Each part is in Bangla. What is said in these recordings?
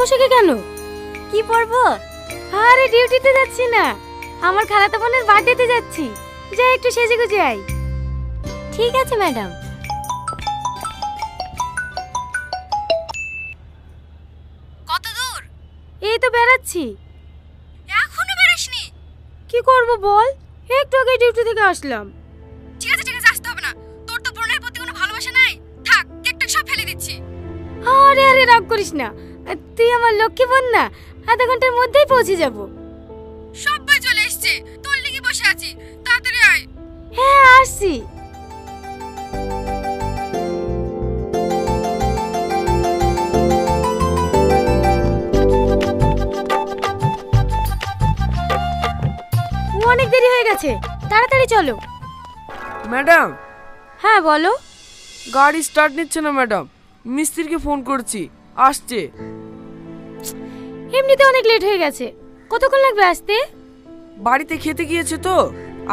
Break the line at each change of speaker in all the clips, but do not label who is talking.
পোশাকে কেন?
কি পরবো?
আরে ডিউটিতে যাচ্ছি না। আমার খালাতো বোনের বার্থডেতে যাচ্ছি। যাই একটু সেজে গুজে আই
ঠিক আছে ম্যাডাম। কত দূর?
এই তো বেড়াচ্ছি।
এখনও বেরোসনি?
কি করব বল? একটু আগে ডিউটি থেকে আসলাম।
ঠিক আছে ঠিক আছে আসতে হবে না। তোর তো বোনের প্রতি কোনো ভালোবাসা নাই। থাক কেকটা সব ফেলে দিচ্ছি।
আরে আরে রাগ করিস না। তুই আমার লক্ষ্মী বোন না আধা ঘণ্টার মধ্যেই পৌঁছে যাব।
সবাই চলে এসেছে তোর লেগে বসে আছি তাড়াতাড়ি আয়।
হ্যাঁ আসছি। অনেক দেরি হয়ে গেছে তাড়াতাড়ি চলো।
ম্যাডাম।
হ্যাঁ বলো।
গাড়ি স্টার্ট নিচ্ছে না ম্যাডাম। মিস্ত্রিকে ফোন করছি আসছে।
এমনিতে অনেক লেট হয়ে গেছে। কতক্ষণ লাগবে আসতে?
বাড়িতে খেতে গিয়েছে তো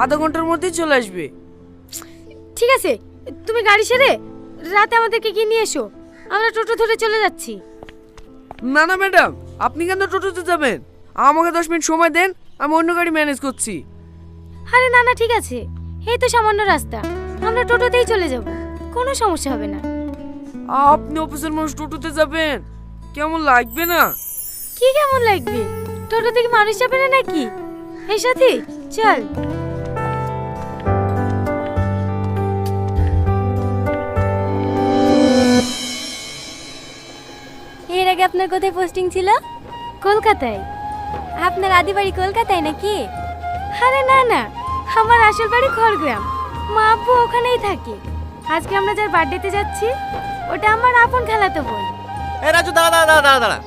আধা ঘণ্টার মধ্যেই চলে আসবে।
ঠিক আছে তুমি গাড়ি সেরে রাতে আমাদেরকে গিয়ে নিয়ে এসো আমরা টোটো ধরে চলে যাচ্ছি।
না না ম্যাডাম আপনি কেন টোটোতে যাবেন? আমাকে দশ মিনিট সময় দেন আমি অন্য গাড়ি ম্যানেজ করছি।
আরে না না ঠিক আছে এই তো সামান্য রাস্তা আমরা টোটোতেই চলে যাব কোনো সমস্যা হবে না।
আপনি অফিসের মানুষ টোটোতে যাবেন কেমন লাগবে না?
কি কেমন লাগবে? টোটো থেকে মানুষ যাবে না নাকি? এই সাথী, চল।
এর আগে আপনার কোথায় পোস্টিং ছিল?
কলকাতায়।
আপনার আদি বাড়ি কলকাতায় নাকি?
আরে না না। আমার আসল বাড়ি খড়গ্রাম। মা আব্বু ওখানেই থাকে। আজকে আমরা যার বার্থডেতে যাচ্ছি, ওটা আমার আপন খেলাতো বোন।
এ রাজু, দাঁড়া দাঁড়া দাঁড়া দাঁড়া।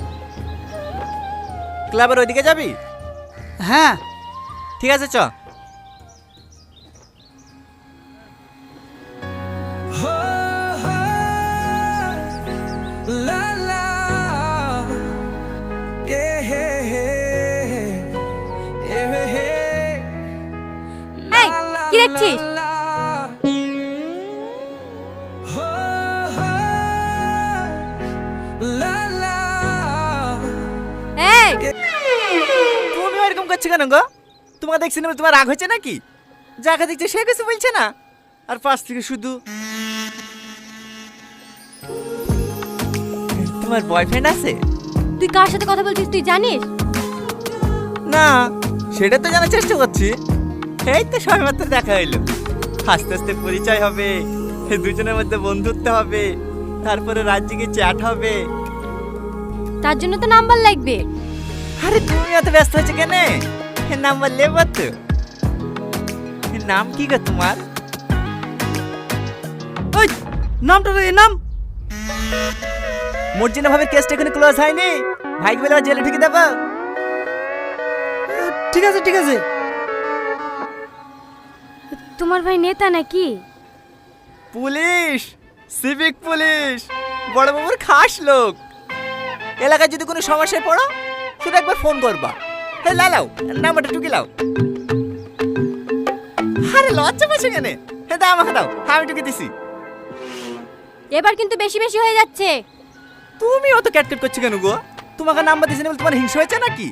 ক্লাবের ওইদিকে যাবি?
হ্যাঁ।
ঠিক আছে চ। এরকম করছে কেন গো? তোমাকে দেখছি না তোমার রাগ হয়েছে নাকি? যাকে দেখছে সে কিছু বলছে না। আর পাশ থেকে শুধু তোমার বয়ফ্রেন্ড আছে?
তুই কার সাথে কথা বলছিস তুই জানিস?
না সেটা তো জানার চেষ্টা করছি। এই তো সবে মাত্র দেখা হইল। আস্তে আস্তে পরিচয় হবে দুজনের মধ্যে বন্ধুত্ব হবে তারপরে রাজ্যে চ্যাট হবে।
তার জন্য তো নাম্বার লাগবে।
আরে তুমি এত ব্যস্ত হচ্ছে কেন? নাম্বার লেবো তো নাম কি গো তোমার?
ওই নামটা রে নাম।
মর্জিনা ভাবে কেসটা এখানে ক্লোজ হয়নি। ভাইকে বলে জেলে ঢুকে দেবো।
ঠিক আছে ঠিক আছে।
তোমার ভাই নেতা নাকি?
Police civic police. বড় বাবুর খাস লোক। এলাকায় যদি কোনো সমস্যায় পড়ো শুধু একবার ফোন করবা। হে লালাও নাম্বারটা টুকি লাও। আরে লজ্জা পাচ্ছে কেন? হে দাও আমাকে দাও আমি টুকি দিছি।
এবার কিন্তু বেশি বেশি হয়ে যাচ্ছে।
তুমি অত ক্যাটকেট করছ কেন গো? তোমাকে নাম্বার দিছি না বলে তোমার হিংসা হয়েছে নাকি?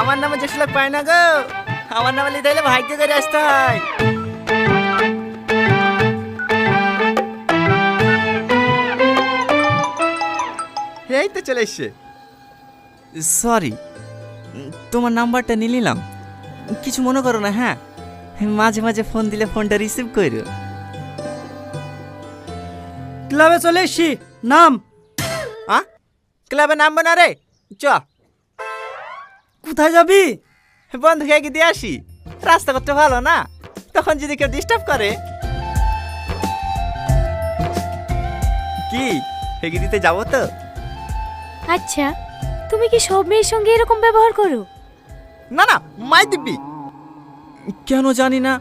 আমার নামে যে লোক পায় না গো আমার নামে লিখতে হলে ভাগ্য করে আসতে হয়। এই তো চলে এসছে। সরি তোমার নাম্বারটা নিয়ে নিলাম কিছু মনে করো না হ্যাঁ? মাঝে মাঝে ফোন দিলে ফোনটা রিসিভ করো
ক্লাবে চলে এসছি নাম।
আ? ক্লাবে নামবে না রে চ।
কোথায় যাবি?
বন্ধু খেয়ে দিয়ে আসি? রাস্তা করতে ভালো না তখন যদি কেউ ডিস্টার্ব করে। কি হেগে দিতে যাব তো?
আচ্ছা। তুমি কি সব মেয়ের সঙ্গে এরকম ব্যবহার করো?
না না মাই দিব্যি। কেন জানি না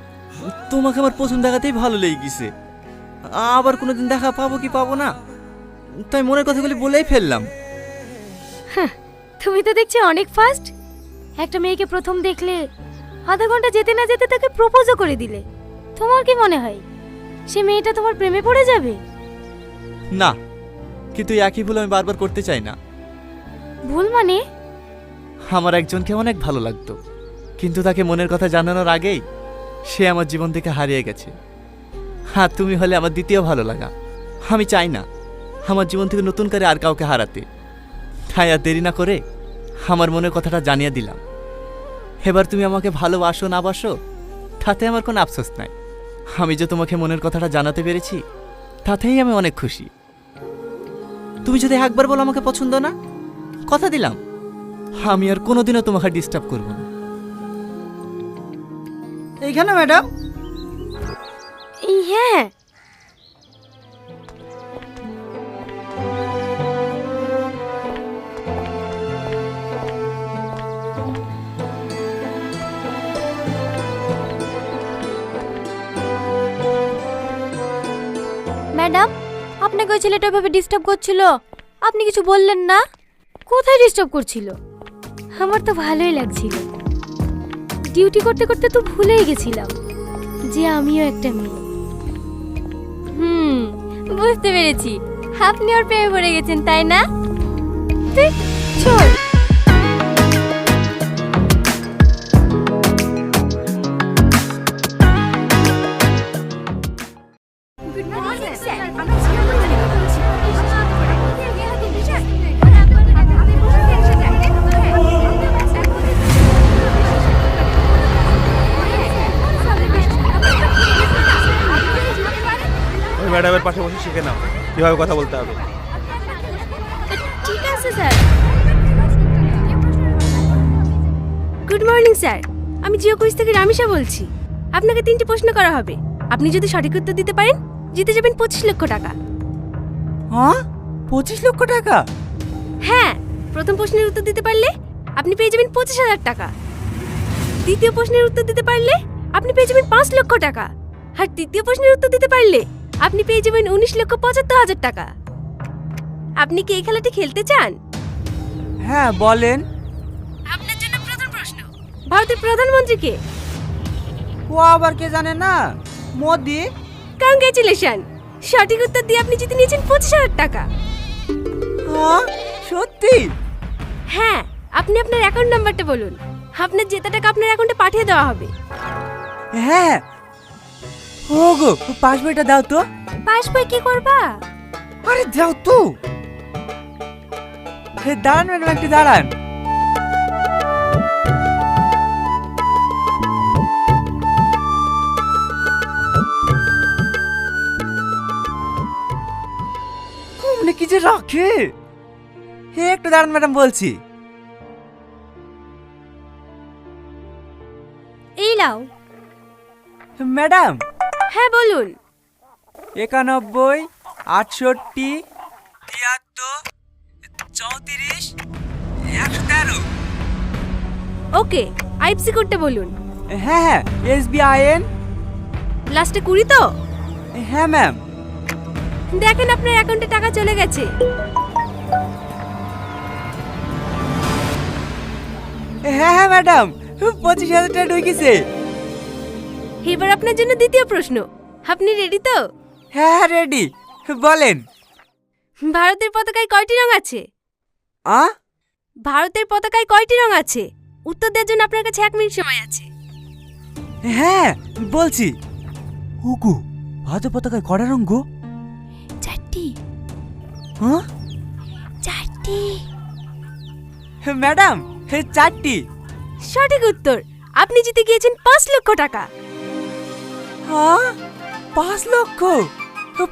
তোমাকে আমার প্রথম দেখাতেই ভালো লেগে গেছে আবার কোনোদিন দেখা পাবো কি পাবো না? তাই মনের কথাগুলি বলেই ফেললাম।
তুমি তো দেখছি অনেক ফাস্ট একটা মেয়েকে প্রথম দেখলে আধা ঘণ্টা যেতে না যেতে তাকে প্রপোজও করে দিলে। তোমার কি মনে হয় সে মেয়েটা তোমার প্রেমে পড়ে যাবে?
না
কিন্তু একই ভুল আমি বারবার করতে চাই না।
ভুল মানে?
আমার একজনকে অনেক ভালো লাগতো, কিন্তু তাকে মনের কথা জানানোর আগেই সে আমার জীবন থেকে হারিয়ে গেছে। আর তুমি হলে আমার দ্বিতীয় ভালো লাগা। আমি চাই না আমার জীবন থেকে নতুন করে আর কাউকে হারাতে। তাই আর দেরি না করে আমার মনের কথাটা জানিয়ে দিলাম। এবার তুমি আমাকে ভালোবাসো, না বাসো, তাতে আমার কোনো আফসোস নাই। আমি যে তোমাকে মনের কথাটা জানাতে পেরেছি, তাতেই আমি অনেক খুশি। তুমি যদি একবার বলো আমাকে পছন্দ না? কথা দিলাম। আমি আর কোনোদিনও তোমাকে ডিস্টার্ব করব না।
এইখানে ম্যাডাম
হ্যাঁ। ম্যাডাম, আপনাকে ওই ছেলেটা ভাবে ডিস্টার্ব করছিল। আপনি কিছু বললেন না? কোথায় ডিস্টার্ব করছিল? আমার তো ভালোই লাগছিল। ডিউটি করতে করতে তো ভুলেই গেছিলাম যে আমিও একটা মেয়ে। হুম, বুঝতে পেরেছি। আপনি ওর প্রেমে পড়ে গেছেন, তাই না? চল।
শিখে নাও। কীভাবে কথা বলতে হবে?
ঠিক আছে স্যার। Good morning sir. আমি জিও কুইজ থেকে রামিশা বলছি। আপনাকে তিনটি প্রশ্ন করা হবে। আপনি যদি সঠিক উত্তর দিতে পারেন জিতে যাবেন পঁচিশ লক্ষ টাকা।
হ্যাঁ? পঁচিশ লক্ষ টাকা?
হ্যাঁ প্রথম প্রশ্নের উত্তর দিতে পারলে আপনি পেয়ে যাবেন পঁচিশ হাজার টাকা। দ্বিতীয় প্রশ্নের উত্তর দিতে পারলে আপনি পেয়ে যাবেন পাঁচ লক্ষ টাকা। আর তৃতীয় প্রশ্নের উত্তর দিতে পারলে আপনি পেয়ে যাবেন উনিশ লক্ষ পঁচাত্তর হাজার টাকা। আপনি কি এই খেলাটি খেলতে চান?
হ্যাঁ বলেন।
আপনার জন্য প্রথম প্রশ্ন। ভারতের প্রধানমন্ত্রী কে?
ও আবার কে জানে না? মোদি।
কংগ্রেচুলেশন সঠিক উত্তর দিয়ে আপনি জিতে নিয়েছেন পঁচিশ হাজার টাকা।
হ্যাঁ সত্যি?
হ্যাঁ আপনি আপনার অ্যাকাউন্ট নাম্বারটা বলুন। আপনার জেতা টাকা আপনার অ্যাকাউন্টে পাঠিয়ে দেওয়া হবে।
হ্যাঁ ও গো পাস বইটা দাও তো।
পাস বই কি করবা?
আরে দাও তো। হে দাঁড়ান ম্যাডাম একটু দাঁড়ান। মানে কি যে রাখে? হে একটু দাঁড়ান ম্যাডাম বলছি।
এই লাও
ম্যাডাম
হ্যাঁ বলুন।
একানব্বই আটষট্টি তিয়াত্তর চৌত্রিশ একশো তেরো।
ওকে আইএফসি কোডটা বলুন।
হ্যাঁ হ্যাঁ এস বি আই এন
লাস্টে কুড়ি তো?
হ্যাঁ ম্যাম।
দেখেন আপনার অ্যাকাউন্টে টাকা চলে গেছে।
হ্যাঁ হ্যাঁ ম্যাডাম পঁচিশ হাজার টাকা ঢুকেছে।
এবার আপনার জন্য দ্বিতীয় প্রশ্ন। আপনি রেডি তো?
হ্যাঁ হ্যাঁ রেডি বলেন।
ভারতের পতাকায় কয়টি রং আছে?
আ?
ভারতের পতাকায় কয়টি রং আছে? উত্তর দেওয়ার জন্য আপনার কাছে এক মিনিট সময় আছে।
হ্যাঁ বলছি। হুকু ভারত পতাকায় কড়া রঙ গো?
চারটি।
হ্যাঁ?
চারটি।
ম্যাডাম চারটি।
সঠিক উত্তর আপনি জিতে গিয়েছেন পাঁচ লক্ষ টাকা।
হ্যাঁ? পাঁচ লক্ষ?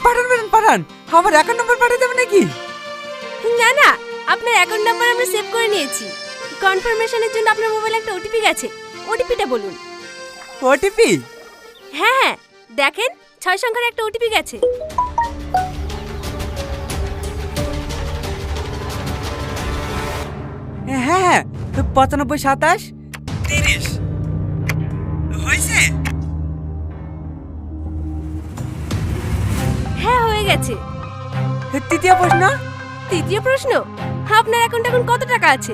পাঠান ম্যাডাম পাঠান। আমার অ্যাকাউন্ট নম্বর পাঠিয়ে দেবে নাকি?
না না আপনার অ্যাকাউন্ট নাম্বার আমরা সেভ করে নিয়েছি। কনফার্মেশনের জন্য আপনার মোবাইলে একটা ওটিপি গেছে। ওটিপিটা বলুন।
ওটিপি
হ্যাঁ হ্যাঁ দেখেন ছয় সংখ্যার একটা ওটিপি গেছে।
হ্যাঁ হ্যাঁ পঁচানব্বই সাতাশ। তিরিশ। হয়েছে?
হ্যাঁ হয়ে গেছে।
তৃতীয় প্রশ্ন?
তৃতীয় প্রশ্ন? আপনার অ্যাকাউন্টে এখন কত টাকা আছে?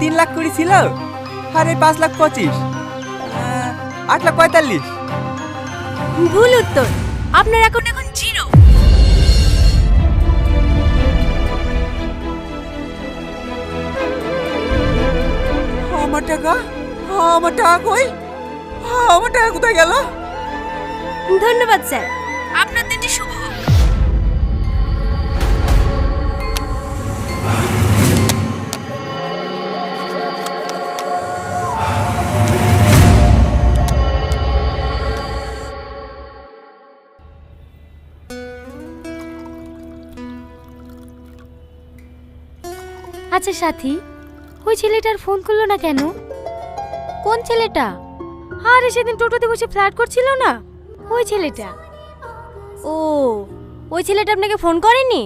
তিন লাখ কুড়ি ছিল। আরে পাঁচ লাখ পঁচিশ। আট লাখ পঁয়তাল্লিশ।
ভুল উত্তর। আপনার অ্যাকাউন্ট এখন জিরো আমার
টাকা? আমার টাকা কই? আমার টাকা কোথায় গেল?
ধন্যবাদ স্যার।
আপনার
আচ্ছা সাথী? ওই ছেলেটার ফোন করল না কেন? কোন ছেলেটা? আরে সেদিন টোটোতে বসে ফ্ল্যাট করছিল না? ওই ছেলেটা। ও ওই ছেলেটা আপনাকে ফোন করেনি?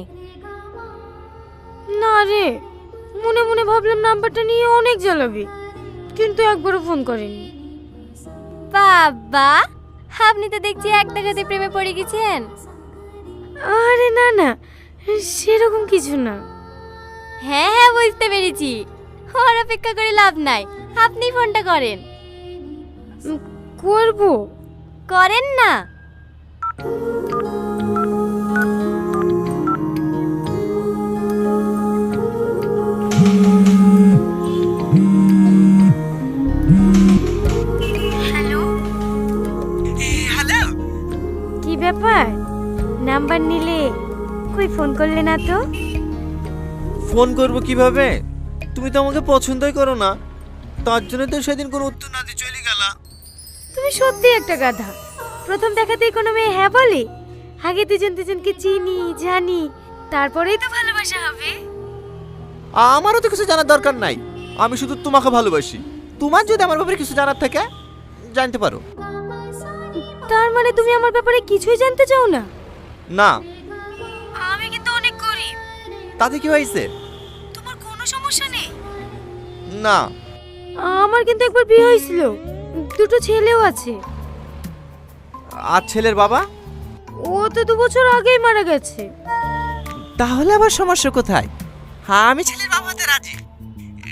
না রে মনে মনে ভাবলাম নাম্বারটা নিয়ে অনেক জ্বালাবি কিন্তু একবারও ফোন করেনি। বাবা আপনি তো দেখছি এক দেখাতে প্রেমে পড়ে গেছেন। আরে না না সেরকম কিছু না। হ্যাঁ হ্যাঁ বুঝতে পেরেছি। ওর অপেক্ষা করে লাভ নাই। আপনি ফোনটা করেন। করব। করেন না।
হ্যালো?
হ্যালো?
কি ব্যাপার? নাম্বার নিলে কই ফোন করলে না তো?
ফোন করব কীভাবে? তুমি তো আমাকে পছন্দই করো না। তার জন্য তো সেদিন কোনো উত্তর না দিয়ে চলে গেলা।
তুমি সত্যি একটা গাধা। প্রথম দেখাতেই কোনো মেয়ে হ্যাঁ বলে? আগে দুজন দুজনকে চিনি জানি তারপরেই তো ভালোবাসা হবে।
আমারও তো কিছু জানার দরকার নাই। আমি শুধু তোমাকে ভালোবাসি। তোমার যদি আমার ব্যাপারে কিছু জানার থাকে জানতে পারো।
তার মানে তুমি আমার ব্যাপারে কিছুই জানতে চাও না?
না।
আমি কিন্তু অনেক গরিব।
তাতে কি হয়েছে? না।
আমার কিন্তু একবার বিয়ে হয়েছিল। দুটো ছেলেও আছে।
আর ছেলের বাবা?
ও তো দু বছর আগেই মারা গেছে।
তাহলে আবার সমস্যা কোথায়? হ্যাঁ আমি ছেলের বাবা হতে রাজি।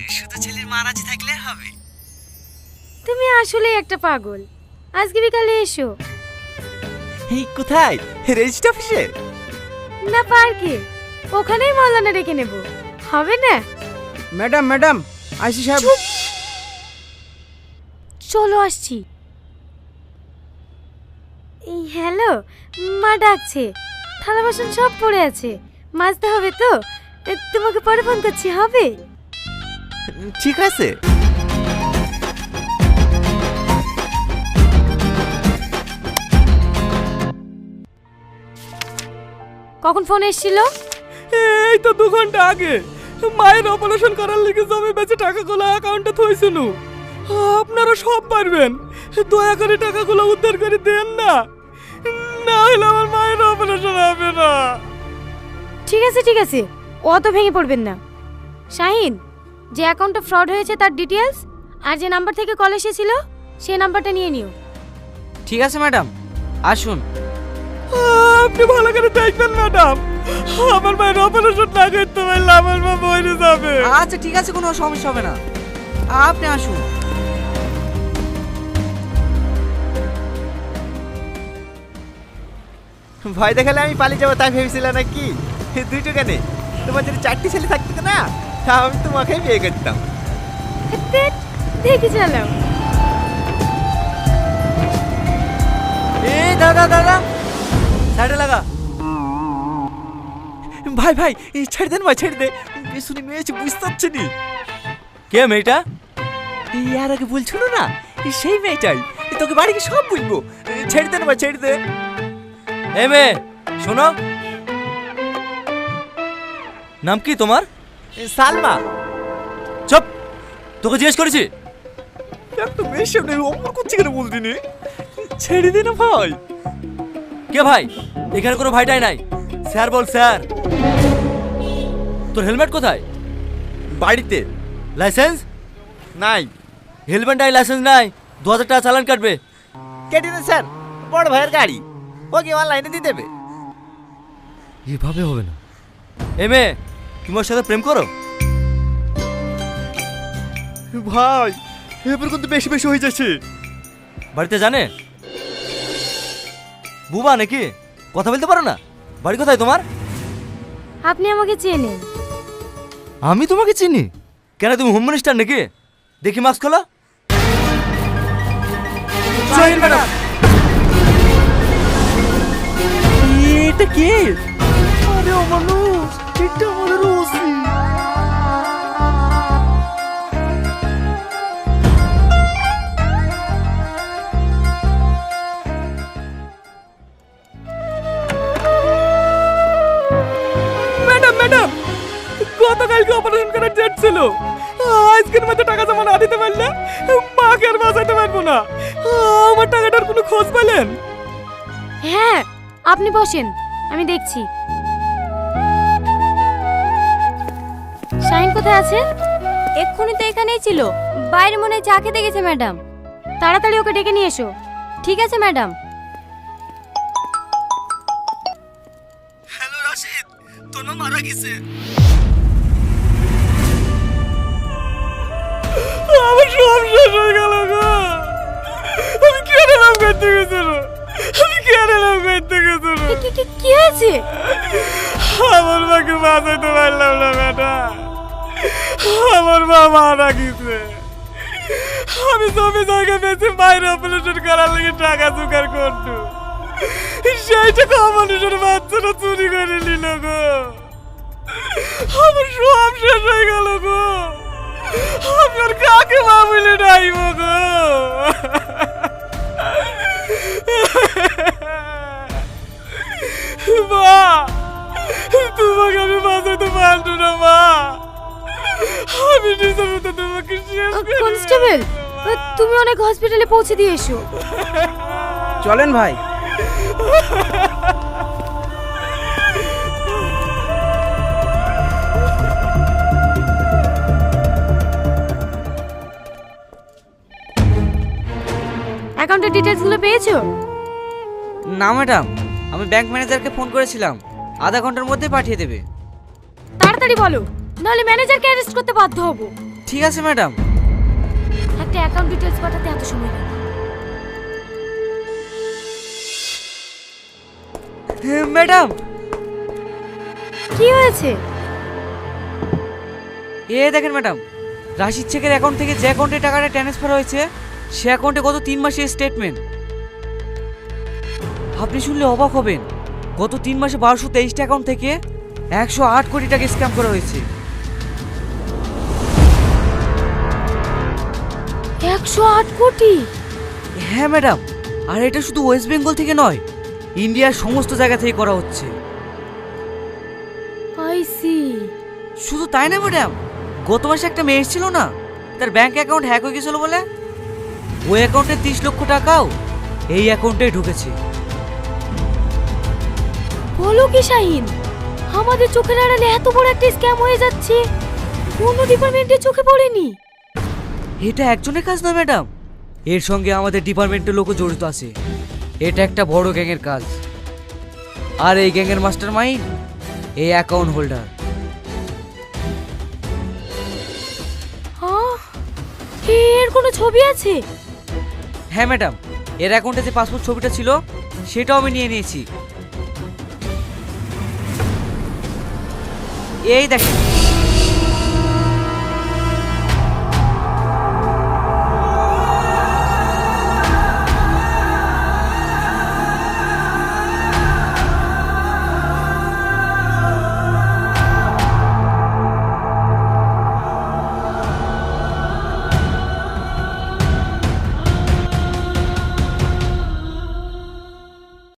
শুধু ছেলের মা রাজি থাকলে হবে।
তুমি আসলে একটা পাগল। আজকে বিকালে এসো।
এই কোথায়? রেজিস্ট্রি অফিসে?
না পার্কে। ওখানেই মৌলানা রেখে নেব। হবে না?
ম্যাডাম ম্যাডাম আইসি সাহেব
চলো আসছি। এই হ্যালো মা ডাকছে। থালা বাসন সব পড়ে আছে। মাজতে হবে তো। এ, তোমাকে পরে ফোন করছি হবে?
ঠিক আছে।
কখন ফোন এসেছিল?
এই তো দু ঘণ্টা আগে। মায়ের অপারেশন করার লেগে জমি বেচে টাকাগুলো অ্যাকাউন্টে থইছিল। আপনারা সব পারবেন। দয়া করে টাকাগুলো উদ্ধার করে দেন না। না হলে আমার মায়ের অপারেশন হবে না।
ঠিক আছে ঠিক আছে। অত ভেঙে পড়বেন না। শাহিন যে অ্যাকাউন্টটা ফ্রড হয়েছে তার ডিটেলস আর যে নাম্বার থেকে কল এসেছিল সেই নাম্বারটা নিয়ে নিও।
ঠিক আছে ম্যাডাম আসুন। আপনি ভালো করে দেখবেন ম্যাডাম আমার মায়ের অপারেশন না করতে পারলে আমার মা মরে যাবে। আচ্ছা ঠিক আছে কোনো সমস্যা হবে না। আপনি আসুন।
ভয় দেখালে আমি পালিয়ে যাব তাই ভেবেছিলাম নাকি? দুইটো কেন? তোমার যদি চারটি ছেলে থাকতো না তা আমি তোমাকেই বিয়ে করতাম।
দেখি চালাও
এ দাদা দাদা। সাইডে লাগা।
ভাই ভাই এই ছেড়ে দেন ভাই ছেড়ে দে। পেছনে মেয়ে আছে বুঝতে পারছি নি।
কে মেয়েটা?
এই আর আগে বলছিল না সেই মেয়েটাই। তোকে বাড়ি গিয়ে সব বুঝব ছেড়ে দেন ভাই ছেড়ে দে।
এ মেয়ে শোনো। নাম কি তোমার?
সালমা।
চপ তোকে জিজ্ঞেস করেছি।
এত বেশি নেই অমর করছি কেন বলতি নি? ছেড়ে দে না ভাই।
কে ভাই? এখানে কোনো ভাইটাই নাই। স্যার বল স্যার। তোর হেলমেট কোথায়?
বাড়িতে।
লাইসেন্স?
নাই।
হেলমেট নাই লাইসেন্স নাই। দু হাজার টাকা চালান কাটবে।
কেটে দেন স্যার? বড় ভাইয়ের গাড়ি। ওকে অনলাইনে দিয়ে দেবে।
এভাবে হবে না। এ মেয়ে তুমি ওর সাথে প্রেম করো?
ভাই এবার কিন্তু বেশি বেশি হয়ে যাচ্ছে।
বাড়িতে জানে? বুবা নাকি? কথা বলতে পারো না? বাড়ি কোথায় তোমার?
আপনি আমাকে চেনেন।
আমি তোমাকে চিনি। কেন তুমি হোম মিনিস্টার নাকি?
দেখি মাস্ক খোলো। সোহেল ম্যাডাম।
এটা কে? আরে অমানুষ এটা আমাদের ওসি
ম্যাডাম ম্যাডাম। গতকালকে অপারেশন করার ডেট ছিল। আজকের মধ্যে টাকা জমা না দিতে পারলে মাকে আর বাঁচাতে পারব না। আমার টাকাটার কোনো খোঁজ পেলেন?
হ্যাঁ আপনি বসেন আমি দেখছি। শাইন কোথায় আছে? এক্ষুনি তো এখানেই ছিল। বাইরে মনে হয় চা খেতে গেছে ম্যাডাম। তাড়াতাড়ি ওকে ডেকে নিয়ে এসো। ঠিক আছে ম্যাডাম।
হ্যালো রাশিদ মা মারা গেছে। মা মারা আমি জমি জায়গা বেঁচে বাইরে অপারেশন করার লেগে টাকা জোগাড় করতো। সেই টাকা মানুষের বাচ্চারা চুরি করে নিল গো। আমার সব শেষ হয়ে গেল গো। আপনার কাকে মা বলে ডাইব গো? মা, তোমাকে আমি বাঁচাতে পারতো না, মা। আমি তোমাকে শেষ
কনস্টেবল তুমি অনেক হসপিটালে পৌঁছে দিয়ে এসো।
চলেন ভাই।
অ্যাকাউন্টের ডিটেলসগুলো পেয়েছ?
না ম্যাডাম আমি ব্যাংক ম্যানেজারকে ফোন করেছিলাম। আধা ঘণ্টার মধ্যে পাঠিয়ে দেবে।
তাড়াতাড়ি বলো। নাহলে ম্যানেজারকে অ্যারেস্ট করতে বাধ্য হব।
ঠিক আছে ম্যাডাম
একটা অ্যাকাউন্ট ডিটেলস পাঠাতে এত সময় লাগে।
ম্যাডাম
কি হয়েছে?
এ দেখেন ম্যাডাম রাশিদ চেকের অ্যাকাউন্ট থেকে যে অ্যাকাউন্টে টাকাটা ট্রান্সফার হয়েছে সে অ্যাকাউন্টে গত তিন মাসের স্টেটমেন্ট আপনি শুনলে অবাক হবেন। গত তিন মাসে বারোশো তেইশটা অ্যাকাউন্ট থেকে একশো আট কোটি টাকা স্ক্যাম করা হয়েছে।
একশো আট কোটি?
হ্যাঁ ম্যাডাম। আর এটা শুধু ওয়েস্ট বেঙ্গল থেকে নয় ইন্ডিয়ার সমস্ত জায়গা থেকে করা হচ্ছে।
I see.
শুধু তাই না ম্যাডাম? গত মাসে একটা মেয়ে ছিল না? তার ব্যাংক অ্যাকাউন্ট হ্যাক হয়ে গেছিল বলে? ওই অ্যাকাউন্টে তিরিশ লক্ষ টাকাও এই অ্যাকাউন্টে ঢুকেছে।
বলো কি শাহিন? আমাদের চোখের আড়ালে এত বড় একটা স্ক্যাম হয়ে যাচ্ছে। কোনো ডিপার্টমেন্টের চোখে পড়েনি।
এটা একজনের কাজ নয় ম্যাডাম। এর সঙ্গে আমাদের ডিপার্টমেন্টের লোকও জড়িত আছে। এটা একটা বড় গ্যাংয়ের কাজ। আর এই গ্যাংয়ের মাস্টার মাইন্ড এই অ্যাকাউন্ট হোল্ডার
এর কোনো ছবি আছে?
হ্যাঁ ম্যাডাম। এর অ্যাকাউন্টে যে পাসপোর্ট ছবিটা ছিল সেটাও আমি নিয়ে নিয়েছি। এই দেখেন।